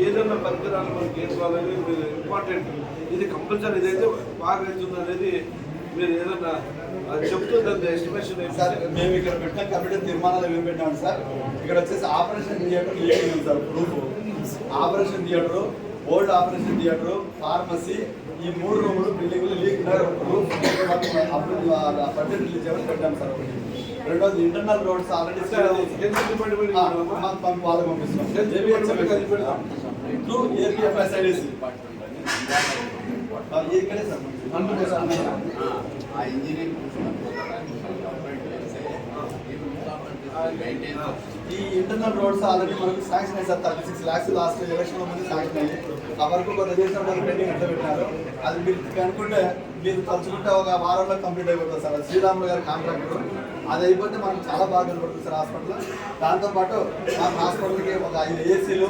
ఏదైనా పనికిరాని మనకి ఏం ఇంపార్టెంట్ ఇది కంపల్సరీ ఇదైతే బాగా వెళ్తుంది అనేది మీరు ఏదన్నా అది చెప్తుందండి ఎస్టిమేషన్ సార్? మేము ఇక్కడ పెట్టిన కమిటీ తీర్మానాలు ఏమి పెట్టాము సార్? ఇక్కడ వచ్చేసి operation theatre leading sir? Proof operation theatre old operation theatre pharmacy ఈ మూడు రూములు బిల్డింగ్లు లీక్ ప్రూఫ్ చేయమని పెట్టాము సార్ రెండోది ఇంటర్నల్ రోడ్స్ ఆల్రెడీ పెడతాం టు ఏపీఎఫ్ఎస్ఐడిసి ఆ ఇంజనీరింగ్ ఈ ఇంటర్నల్ రోడ్స్ ఆల్రెడీ మనకు శాంక్షన్ అయ్యి sir thirty six lakhs last election ముందు శాంక్షన్ అయ్యి ఆ వరకు కొంత చేసిన వాళ్ళు పెండింగ్ పెట్టినారు? అది మీరు అనుకుంటే మీరు తలుచుకుంటే ఒక వారంలో కంప్లీట్ అయిపోతుంది సార్. శ్రీరాములు గారి కాంట్రాక్టర్ అది అయిపోతే మనకు చాలా బాగా కనబడుతుంది సార్ హాస్పిటల్. దాంతోపాటు మా హాస్పిటల్కి ఒక ఐదు ఏసీలు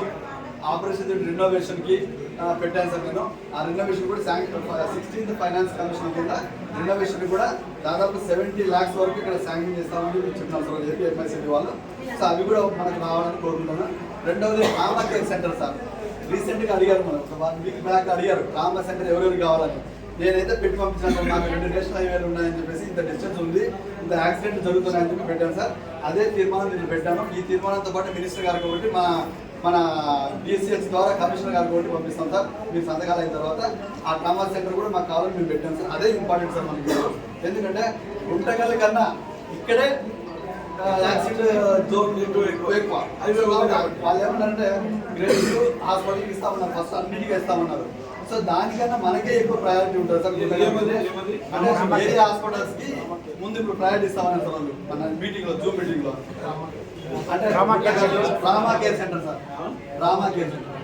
ఆపరేషన్ రెనోవేషన్కి పెట్టాను సార్ నేను. ఆ రెనోవేషన్ కూడా శాంక్షన్ సిక్స్టీన్త్ ఫైనాన్స్ కమిషన్ కింద రెనోవేషన్ కూడా దాదాపు సెవెంటీ ల్యాక్స్ వరకు ఇక్కడ శాంక్షన్ చేస్తామని మీరు సార్ ఏపీ వాళ్ళు. సో అవి కూడా మనకు రావాలని కోరుకుంటున్నాను. రెండవది రామా కేర్ సెంటర్ సార్. రీసెంట్గా అడిగారు మనం ఒక వన్ వీక్ బ్యాక్ అడిగారు రామా సెంటర్ ఎవరెవరు కావాలని. నేనైతే పెట్టి పంపించాను నాకు రెండు నేషనల్ హైవేలు ఉన్నాయని చెప్పేసి ఇంత డిస్టెన్స్ ఉంది ఇంత యాక్సిడెంట్ జరుగుతున్నాయని చెప్పి పెట్టాను సార్. అదే తీర్మానం నేను పెట్టాను. ఈ తీర్మానంతో పాటు మినిస్టర్ గారు కాబట్టి మా మన డిసిఎస్ ద్వారా కమిషనర్ గారు కూడా పంపిస్తాం సార్. మీరు సంతకాలు అయిన తర్వాత ఆ ట్రామా సెంటర్ కూడా మాకు కావాలని మేము పెట్టాం సార్. అదే ఇంపార్టెంట్ సార్ మనకి. ఎందుకంటే గుంటగల్ కన్నా ఇక్కడే యాక్సిడెంట్ జోన్ ఎక్కువ. వాళ్ళు ఏమన్నారంటే గ్రేడ్ హాస్పిటల్కి ఇస్తామన్నారు. ఫస్ట్ అన్నిటికీ ఇస్తామన్నారు. సో దానికన్నా మనకే ఎక్కువ ప్రయారిటీ ఉంటుంది సార్? అంటే వేరే హాస్పిటల్స్కి ముందు ఇప్పుడు ప్రయారిటీ ఇస్తామని సార్ వాళ్ళు. మన మీటింగ్లో జూమ్ మీటింగ్లో. అంటే trauma care centre. Trauma care centre sir. Trauma care centre.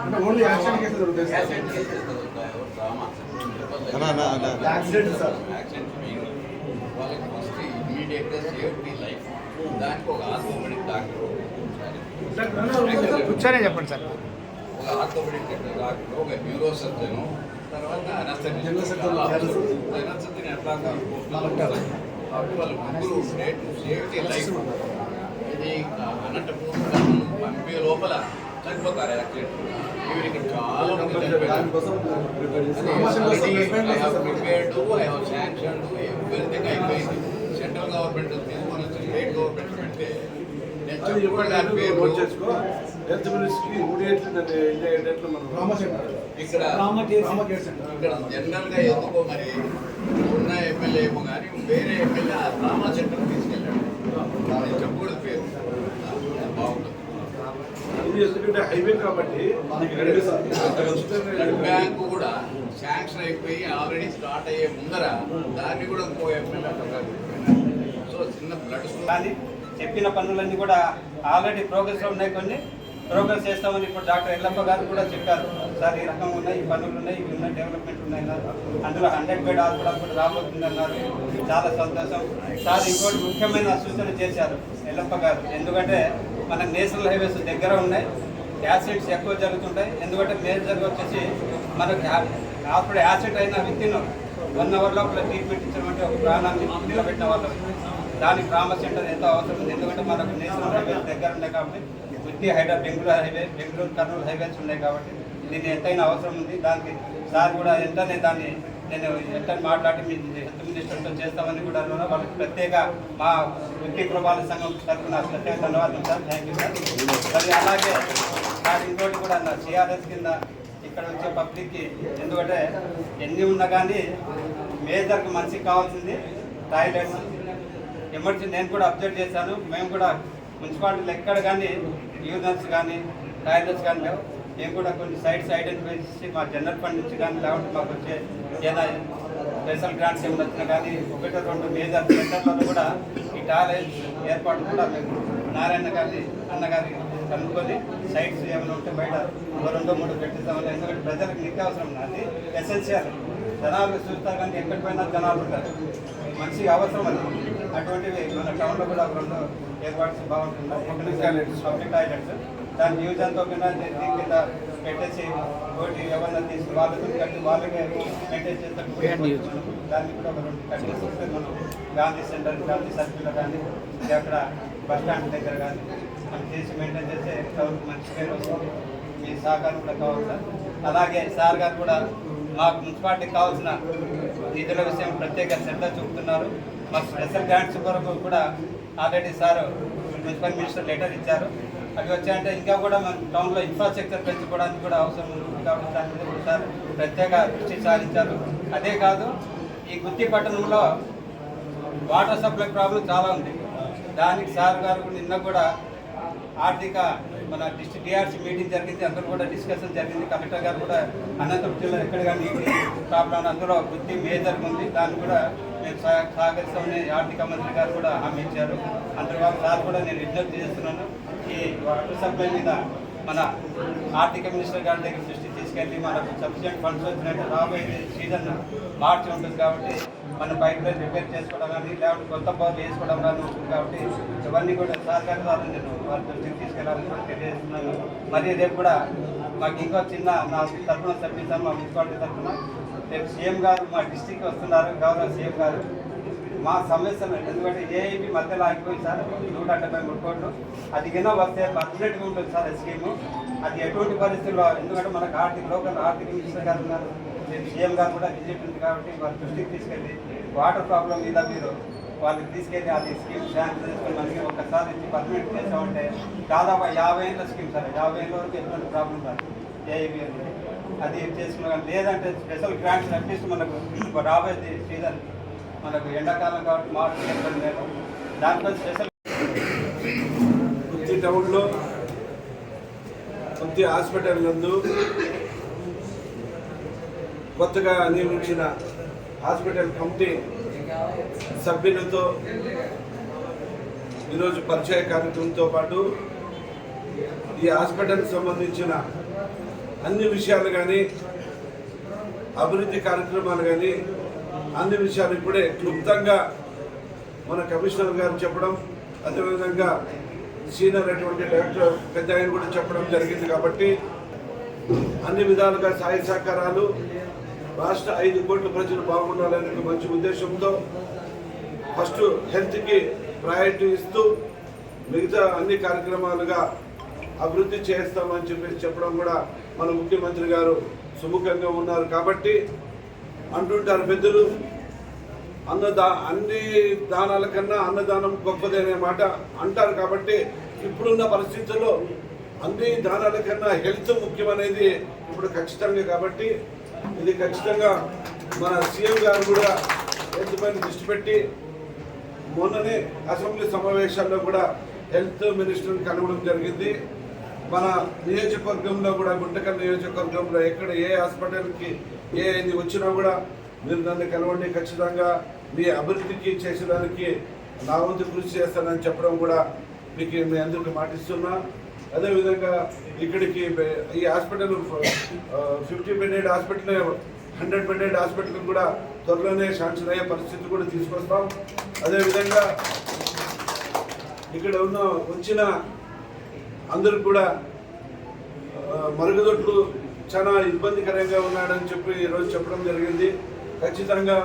అంటే ఓన్లీ యాక్షన్ కేసులు దొరుకుతాయి. సార్. యాక్సిడెంట్ సార్ వాళ్ళకి ఫస్ట్ ఇమీడియట్గా సేఫ్టీ లైఫ్ దానికి ఒక ఆర్థోపెడిక్ డాక్టర్ కూర్చొనే చెప్పండి సార్. ఒక ఆర్థోపెడిక్ డాక్టర్ ఒక న్యూరో సర్జన్ తర్వాత ఎట్లా వాళ్ళు ముగ్గురు సేఫ్టీ లైఫ్ ఇది అనంతపూర్ పంపే లోపల చనిపోతారు యాక్సిడెంట్ ఇవి ఇక్కడ చాలా మంది చనిపోయారు. సెంట్రల్ గవర్నమెంట్ తీసుకొని వచ్చి స్టేట్ గవర్నమెంట్ పెడితే నేను అది చెప్పండి చెప్పిన పేరు పేరు నోట్ చేసుకో. హెల్త్ మినిస్ట్రీ ఇమీడియట్లీ దాన్ని ఇండియా మనం రామా సెంటర్ ఇక్కడ రామా కేర్ సెంటర్ ఇక్కడ జనరల్గా ఎందుకో మరి ఉన్న ఎమ్మెల్యే ఏమో కానీ వేరే ఎమ్మెల్యే ఆ డ్రామా సెంటర్ తీసుకెళ్ళాడు. నేను చెప్పకూడదు పేరు. ఎందుకంటే హైవే కాబట్టి బ్లడ్ బ్యాంక్ కూడా శాంక్షన్ అయిపోయి ఆల్రెడీ స్టార్ట్ అయ్యే ముందర దాన్ని కూడా ఇంకో సో చిన్న బ్లడ్ కానీ చెప్పిన పనులన్నీ కూడా ఆల్రెడీ ప్రోగ్రెస్లో ఉన్నాయి కొన్ని. ప్రోగ్రెస్ చేస్తామని ఇప్పుడు డాక్టర్ ఎల్లప్ప గారు కూడా చెప్పారు. సార్ ఈ రకంగా ఉన్నాయి ఈ పనులు ఉన్నాయి ఇవి ఉన్నాయి డెవలప్మెంట్ ఉన్నాయి అందులో హండ్రెడ్ బెడ్ హాస్పిటల్ కూడా రాబోతుంది అన్నారు. చాలా సంతోషం. సార్ ఇంకోటి ముఖ్యమైన సూచన చేశారు ఎల్లప్ప గారు. ఎందుకంటే మనకు నేషనల్ హైవేస్ దగ్గర ఉన్నాయి. యాసిడ్స్ ఎక్కువ జరుగుతుంటాయి. ఎందుకంటే మేజర్గా వచ్చేసి మనకు అప్పుడు యాసిడ్ అయిన విత్ వన్ అవర్ లోపల ట్రీట్మెంట్ ఇచ్చినటువంటి ఒక ప్రాణాన్ని నిలబెట్టిన వాళ్ళు. దానికి ట్రామా సెంటర్ ఎంతో అవసరం ఉంది. ఎందుకంటే మనకు నేషనల్ హైవేస్ దగ్గర ఉన్నాయి కాబట్టి ఉత్తి హైడ్రా బెంగళూరు హైవే బెంగళూరు కర్నూలు హైవేస్ ఉన్నాయి కాబట్టి దీన్ని ఎంతైనా అవసరం ఉంది. దానికి సార్ కూడా ఎంతనే దాన్ని నేను ఎట్లా మాట్లాడి మీ హెల్త్ మినిస్టర్తో చేస్తామని కూడా అన్నాను. వాళ్ళకి ప్రత్యేక మా వ్యక్తి ప్రభావ సంఘం తరఫున ప్రత్యేక ధన్యవాదాలు సార్. థ్యాంక్ యూ సార్ మరి అలాగే నాకు ఇంకోటి కూడా నా సిఆర్ఎస్ కింద ఇక్కడ వచ్చే పబ్లిక్కి ఎందుకంటే ఎన్ని ఉన్నా కానీ మేజర్కి మనిషికి కావాల్సింది టాయిలెట్స్. ఎమర్జెన్సీ నేను కూడా అబ్జర్వ్ చేశాను. మేము కూడా మున్సిపాలిటీలు ఎక్కడ కానీ యూజర్స్ కానీ టాయిలెట్స్ కానీ లేవు. మేము కూడా కొన్ని సైట్స్ ఐడెంటిఫై చేసి మా జనరల్ ఫండ్ నుంచి కానీ లేకుంటే మాకు వచ్చే ఏదైనా స్పెషల్ గ్రాంట్స్ ఏమైనా వచ్చినా కానీ ఒకటి రెండు మేజర్ సెంటర్లలో కూడా ఈ టాయిలెట్ ఏర్పాటు కూడా మేము నారాయణ గారి అన్నగారి కనుక్కొని సైట్స్ ఏమైనా ఉంటే బయట ఒక రెండో మూడు పెట్టిస్తామని ఎందుకంటే ప్రజలకు నిత్యావసరం అది ఎసెన్షియల్ జనాలు చూస్తారు కానీ ఎక్కడికి పోయినా జనాలు ఉంటారు. మనిషికి అవసరం అది. అటువంటివి మన టౌన్లో కూడా ఒక రెండు ఏర్పాటు బాగుంటుంది పబ్లిక్ టాయిలెట్స్ దాని యూజ్ అంతా కింద దీని కింద పెట్టేసి ఒకటి ఎవరన్నా తీసుకుని వాళ్ళకి కట్టి వాళ్ళకే మెయింటైన్ చేస్తారు దాన్ని కూడా ఒక రెండు కట్టేసి మనం గాంధీ సెంటర్ గాంధీ సర్కిల్లో కానీ అక్కడ బస్ స్టాండ్ దగ్గర కానీ మనం చేసి మెయింటైన్ చేస్తే టౌన్ మంచి పేరు వస్తుంది. మీ సహకారం కూడా కావాలి సార్ అలాగే సార్ గారు కూడా మాకు మున్సిపాలిటీకి కావాల్సిన నిధుల విషయం ప్రత్యేక శ్రద్ధ చూపుతున్నారు. మాకు స్పెషల్ గ్రాంట్స్ కొరకు కూడా already sir municipal minister letter ఇచ్చారు. అవి వచ్చాయంటే ఇంకా కూడా మన టౌన్లో ఇన్ఫ్రాస్ట్రక్చర్ పెంచుకోవడానికి కూడా అవసరం ఉంది కాబట్టి దాని మీద కూడా సార్ ప్రత్యేక దృష్టి సారించారు. అదే కాదు ఈ గుత్తి పట్టణంలో వాటర్ సప్లై ప్రాబ్లం చాలా ఉంది. దానికి సార్ గారు నిన్న కూడా ఆర్థిక మన డిస్ట్రిక్ట్ డిఆర్సీ మీటింగ్ జరిగింది. అందరూ కూడా డిస్కషన్ జరిగింది. కలెక్టర్ గారు కూడా అనంతపురం జిల్లా ఎక్కడ కానీ ప్రాబ్లం అందులో గుర్తి మేజర్ ఉంది దాన్ని కూడా మేము సహకరిస్తామని ఆర్థిక మంత్రి గారు కూడా హామీ ఇచ్చారు. అందులో సార్ కూడా నేను విజ్ఞప్తి చేస్తున్నాను. ఈ వాటర్ సప్లై మీద మన ఆర్థిక మినిస్టర్ గారి దగ్గర దృష్టి తీసుకెళ్ళి మనకు సఫిషియంట్ ఫండ్స్ వచ్చినట్టు రాబోయే సీజన్ మార్చి ఉంటుంది కాబట్టి మన పైప్ లైన్ రిపేర్ చేసుకోవడం కానీ లేకపోతే కొత్త పవర్లు వేసుకోవడం కానీ ఉంటుంది కాబట్టి ఇవన్నీ కూడా సహకారం ద్వారా నేను వారి దృష్టికి తీసుకెళ్ళాలని కూడా తెలియజేస్తున్నాను. మరి రేపు కూడా మాకు ఇంకో చిన్న నా తరఫున సభ్యులు మా మున్సిపాలిటీ తరఫున రేపు సీఎం గారు మా డిస్టిక్ వస్తున్నారు గౌరవ సీఎం గారు. మా సమస్యలు ఎందుకంటే ఏఐపి మధ్యలో ఆగిపోయింది సార్ నూట డెబ్బై మూడు కోట్లు. అది కింద వస్తే పర్మనెంట్గా ఉంటుంది సార్ ఈ స్కీము. అది ఎటువంటి పరిస్థితుల్లో ఎందుకంటే మనకు ఆర్థిక లోకల్ ఆర్థిక మినిస్టర్ గారు ఉన్నారు. సీఎం గారు కూడా విజిట్ ఉంది కాబట్టి వారి దృష్టికి తీసుకెళ్ళి వాటర్ ప్రాబ్లం మీద మీరు వాళ్ళకి తీసుకెళ్ళి అది స్కీమ్ శాంక్షన్ చేసుకుని మనకి ఒకసారి ఇచ్చి పర్మనెంట్ చేసామంటే దాదాపు యాభై ఏళ్ళ స్కీమ్ సార్. యాభై ఏళ్ళ వరకు ఎటువంటి ప్రాబ్లం సార్ ఏఐబి అది చేసుకున్నాం లేదంటే స్పెషల్ గ్రాంట్స్ అట్లీస్ట్ మనకు రాబోయే సీజన్ మనకు ఎండాకాలం కాబట్టి మార్చి ఏప్రిల్ లేదు. దాంట్లో స్పెషల్ గుత్తి టౌన్లో కొద్ది హాస్పిటల్ నందు కొత్తగా నియమించిన హాస్పిటల్ కమిటీ సభ్యులతో ఈరోజు పరిచయ కార్యక్రమంతో పాటు ఈ హాస్పిటల్కి సంబంధించిన అన్ని విషయాలు కానీ అభివృద్ధి కార్యక్రమాలు కానీ అన్ని విషయాలు ఇప్పుడే క్లుప్తంగా మన కమిషనర్ గారు చెప్పడం అదేవిధంగా సీనియర్ అటువంటి డైరెక్టర్ పెద్ద ఆయన కూడా చెప్పడం జరిగింది కాబట్టి అన్ని విధాలుగా సహాయ సహకారాలు రాష్ట్ర ఐదు కోట్ల ప్రజలు బాగుండాలనే మంచి ఉద్దేశంతో ఫస్ట్ హెల్త్కి ప్రయారిటీ ఇస్తూ మిగతా అన్ని కార్యక్రమాలుగా అభివృద్ధి చేస్తామని చెప్పేసి చెప్పడం కూడా మన ముఖ్యమంత్రి గారు సుముఖంగా ఉన్నారు కాబట్టి అంటుంటారు పెద్దలు. అన్నదా అన్ని దానాల కన్నా అన్నదానం గొప్పది అనే మాట అంటారు కాబట్టి ఇప్పుడున్న పరిస్థితుల్లో అన్ని దానాల కన్నా హెల్త్ ముఖ్యమనేది ఇప్పుడు ఖచ్చితంగా కాబట్టి ఇది ఖచ్చితంగా మన సీఎం గారు కూడా హెల్త్ పైన దృష్టి పెట్టి మొన్ననే అసెంబ్లీ సమావేశాల్లో కూడా హెల్త్ మినిస్టర్ని కలవడం జరిగింది. మన నియోజకవర్గంలో కూడా గుంటకల్ నియోజకవర్గంలో ఎక్కడ ఏ హాస్పిటల్కి ఏ ఇది వచ్చినా కూడా మీరు నన్ను కలవండి. ఖచ్చితంగా మీ అభివృద్ధికి చేసేదానికి నా వంతు కృషి చేస్తానని చెప్పడం కూడా మీకు మీ అందరికీ మాటిస్తున్నా. అదేవిధంగా ఇక్కడికి ఈ hospital fifty bedded hospital hundred bedded hospital కూడా త్వరలోనే శాంక్షన్ అయ్యే పరిస్థితి కూడా తీసుకొస్తాం. అదేవిధంగా ఇక్కడ ఉన్న వచ్చిన అందరూ కూడా మరుగుదొడ్లు చాలా ఇబ్బందికరంగా ఉన్నాడని చెప్పి ఈరోజు చెప్పడం జరిగింది. ఖచ్చితంగా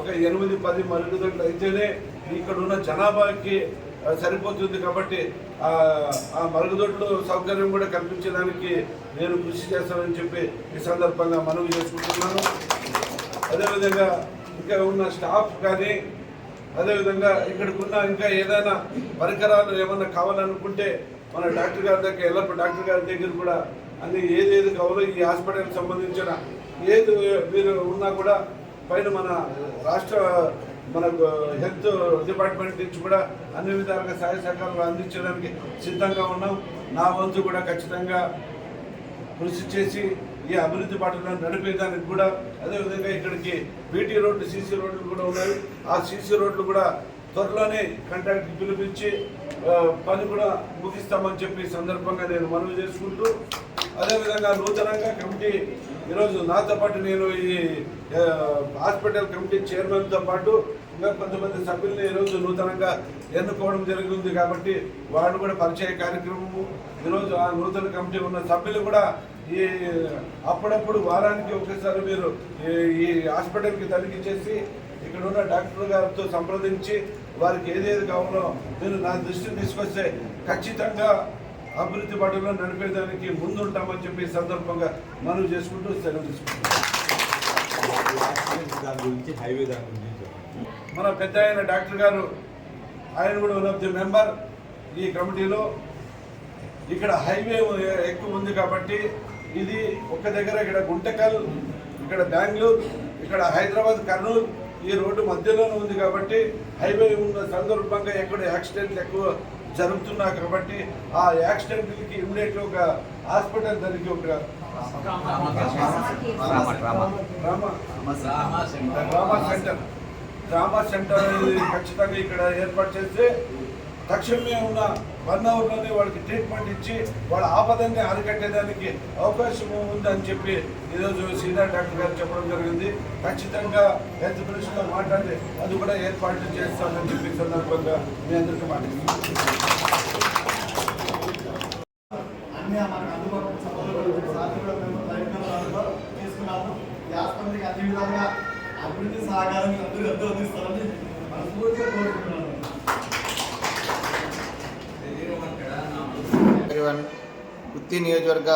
ఒక ఎనిమిది పది మరుగుదొడ్లు అయితేనే ఇక్కడ ఉన్న జనాభాకి సరిపోతుంది కాబట్టి ఆ ఆ మరుగుదొడ్లు సౌకర్యం కూడా కల్పించడానికి నేను కృషి చేస్తానని చెప్పి ఈ సందర్భంగా మనవి చేసుకుంటున్నాను. అదేవిధంగా ఇంకా ఉన్న స్టాఫ్ కానీ అదేవిధంగా ఇక్కడికి ఉన్న ఇంకా ఏదైనా పరికరాలు ఏమన్నా కావాలనుకుంటే మన డాక్టర్ గారి దగ్గర ఎల్లప్పుడు డాక్టర్ గారి దగ్గర కూడా అన్ని ఏది ఏది కావాలో ఈ హాస్పిటల్కి సంబంధించిన ఏది మీరు ఉన్నా కూడా పైన మన రాష్ట్ర మన హెల్త్ డిపార్ట్మెంట్ నుంచి కూడా అన్ని విధాలుగా సహాయ సహకారాలు అందించడానికి సిద్ధంగా ఉన్నాం. నా వంతు కూడా ఖచ్చితంగా కృషి చేసి ఈ అభివృద్ధి పాటలను నడిపేదానికి కూడా అదేవిధంగా ఇక్కడికి బీటీ రోడ్లు సీసీ రోడ్లు కూడా ఉన్నాయి. ఆ సీసీ రోడ్లు కూడా త్వరలోనే కంట్రాక్ట్ పిలిపించి పని కూడా ముగిస్తామని చెప్పి సందర్భంగా నేను మనవి చేసుకుంటూ అదేవిధంగా నూతనంగా కమిటీ ఈరోజు నాతో పాటు నేను ఈ హాస్పిటల్ కమిటీ చైర్మన్తో పాటు ఇంకా కొంతమంది సభ్యుల్ని ఈరోజు నూతనంగా ఎన్నుకోవడం జరిగింది కాబట్టి వాళ్ళు కూడా పరిచయ కార్యక్రమము ఈరోజు ఆ నూతన కమిటీ ఉన్న సభ్యులు కూడా ఈ అప్పుడప్పుడు వారానికి ఒకసారి మీరు ఈ- ఈ హాస్పిటల్కి తనిఖీ చేసి ఇక్కడ ఉన్న డాక్టర్ గారితో సంప్రదించి వారికి ఏదేది కావాలో మీరు నా దృష్టిని తీసుకొస్తే ఖచ్చితంగా అభివృద్ధి బాటలో నడిపేదానికి ముందుంటామని చెప్పి సందర్భంగా మనం చేసుకుంటూ సెలవు తీసుకుంటాం దాని గురించి హైవే మన పెద్ద ఆయన డాక్టర్ గారు ఆయన కూడా వన్ ఆఫ్ ది మెంబర్ ఈ కమిటీలో. ఇక్కడ హైవే ఎక్కువ ఉంది కాబట్టి ఇది ఒక దగ్గర ఇక్కడ గుంటకల్ ఇక్కడ బెంగళూరు ఇక్కడ హైదరాబాద్ కర్నూలు ఈ రోడ్డు మధ్యలోనే ఉంది కాబట్టి హైవే ఉన్న సందర్భంగా ఎక్కడ యాక్సిడెంట్లు ఎక్కువ జరుగుతున్నాయి కాబట్టి ఆ యాక్సిడెంట్లకి ఇమ్మీడియట్ ఒక హాస్పిటల్ దానికి ఒక centre trauma centre. Trauma centre ఖచ్చితంగా ఇక్కడ ఏర్పాటు చేస్తే తక్షణమే ఉన్న వన్ అవర్లోనే వాళ్ళకి ట్రీట్మెంట్ ఇచ్చి వాళ్ళ ఆపదని అరికట్టేదానికి అవకాశం ఉందని చెప్పి ఈరోజు సీనియర్ డాక్టర్ గారు చెప్పడం జరిగింది. ఖచ్చితంగా హెల్త్ మినిస్టర్తో మాట్లాడి అది కూడా ఏర్పాట్లు చేస్తామని చెప్పి సందర్భంగా మీ అందరికీ మాట్లాడుతున్నాను. అన్ని అందుబాటులో అన్ని విధాలుగా అభివృద్ధి సహకారం అందరూ ఎంతో అందిస్తారని మనస్ఫూర్తిగా కోరుకుంటున్నాను. ఎవ్రీవన్ గుత్తి నియోజకవర్గ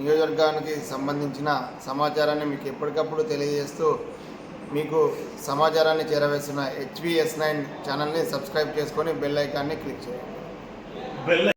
నియోజకవర్గానికి సంబంధించిన సమాచారాన్ని మీకు ఎప్పటికప్పుడు తెలియజేస్తూ మీకు సమాచారాన్ని చేరవేస్తున్న హెచ్విఎస్ నైన్ ఛానల్ని సబ్స్క్రైబ్ చేసుకొని బెల్ ఐకాన్ని క్లిక్ చేయండి.